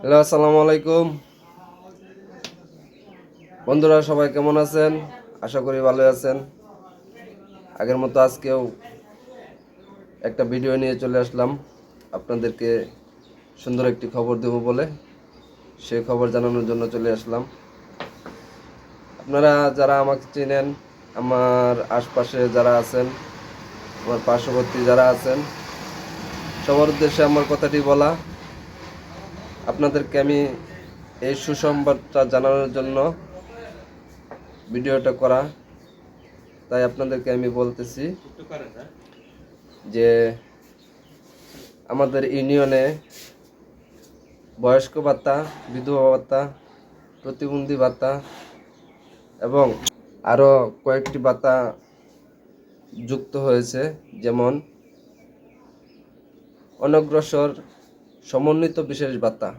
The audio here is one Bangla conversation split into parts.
হ্যালো, আসসালামু আলাইকুম। বন্ধুরা, সবাই কেমন আছেন? আশা করি ভালো আছেন। আগের মতো আজকেও একটা ভিডিও নিয়ে চলে আসলাম। আপনাদেরকে সুন্দর একটি খবর দেব বলে। সেই খবর জানানোর জন্য চলে আসলাম। আপনারা যারা আমাকে চেনেন, আমার আশপাশে যারা আছেন, আমার পার্শ্ববর্তী যারা আছেন, সবার উদ্দেশ্যে আমার কথাটি বলা আপনাদেরকে আমি এই সুসংবাদটা জানানোর জন্য ভিডিওটা করা। তাই আপনাদেরকে আমি বলতেছি যে আমাদের ইউনিয়নে বয়স্ক ভাতা, বিধবা ভাতা, প্রতিবন্ধী ভাতা এবং আরও কয়েকটি ভাতা যুক্ত হয়েছে। যেমন অনগ্রসর সমন্বিত বিশেষ ভাতা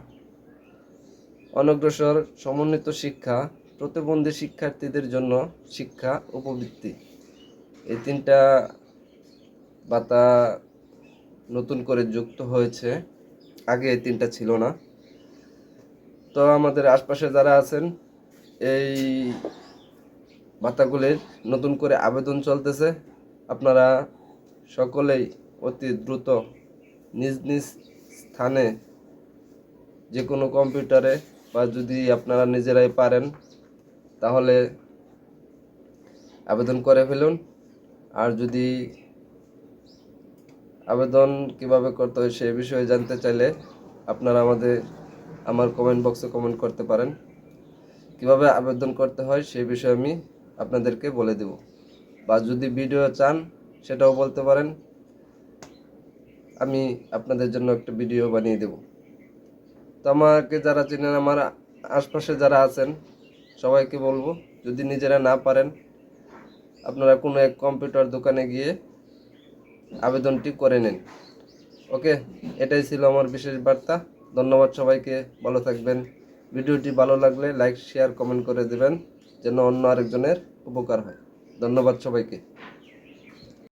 অনগ্রসর সমন্বিত শিক্ষা প্রতিবন্ধী শিক্ষার্থীদের জন্য শিক্ষা উপবৃত্তি। এই তিনটা ভাতা নতুন করে যুক্ত হয়েছে। আগে এই তিনটা ছিল না। তো আমাদের আশপাশে যারা আছেন, এই ভাতাগুলির নতুন করে আবেদন চলতেছে। আপনারা সকলেই অতি দ্রুত নিজ নিজ স্থানে যে কোনো কম্পিউটারে বা যদি আপনারা নিজেরাই পারেন, তাহলে আবেদন করে ফেলুন। আর যদি আবেদন কীভাবে করতে হয় সে বিষয়ে জানতে চাইলে আপনারা আমাদের, আমার কমেন্ট বক্সে কমেন্ট করতে পারেন। কীভাবে আবেদন করতে হয় সেই বিষয়ে আমি আপনাদেরকে বলে দেব। বা যদি ভিডিও চান, সেটাও বলতে পারেন। আমি আপনাদের জন্য একটা ভিডিও বানিয়ে দেব। তো আমাকে যারা চেনেন, আমার আশপাশে যারা আছেন, সবাইকে বলব, যদি নিজেরা না পারেন, আপনারা কোনো এক কম্পিউটার দোকানে গিয়ে আবেদনটি করে নিন। ওকে? এটাই ছিল আমার বিশেষ বার্তা। ধন্যবাদ সবাইকে, ভালো থাকবেন। ভিডিওটি ভালো লাগলে লাইক, শেয়ার, কমেন্ট করে দেবেন, যেন অন্য আরেকজনের উপকার হয়। ধন্যবাদ সবাইকে।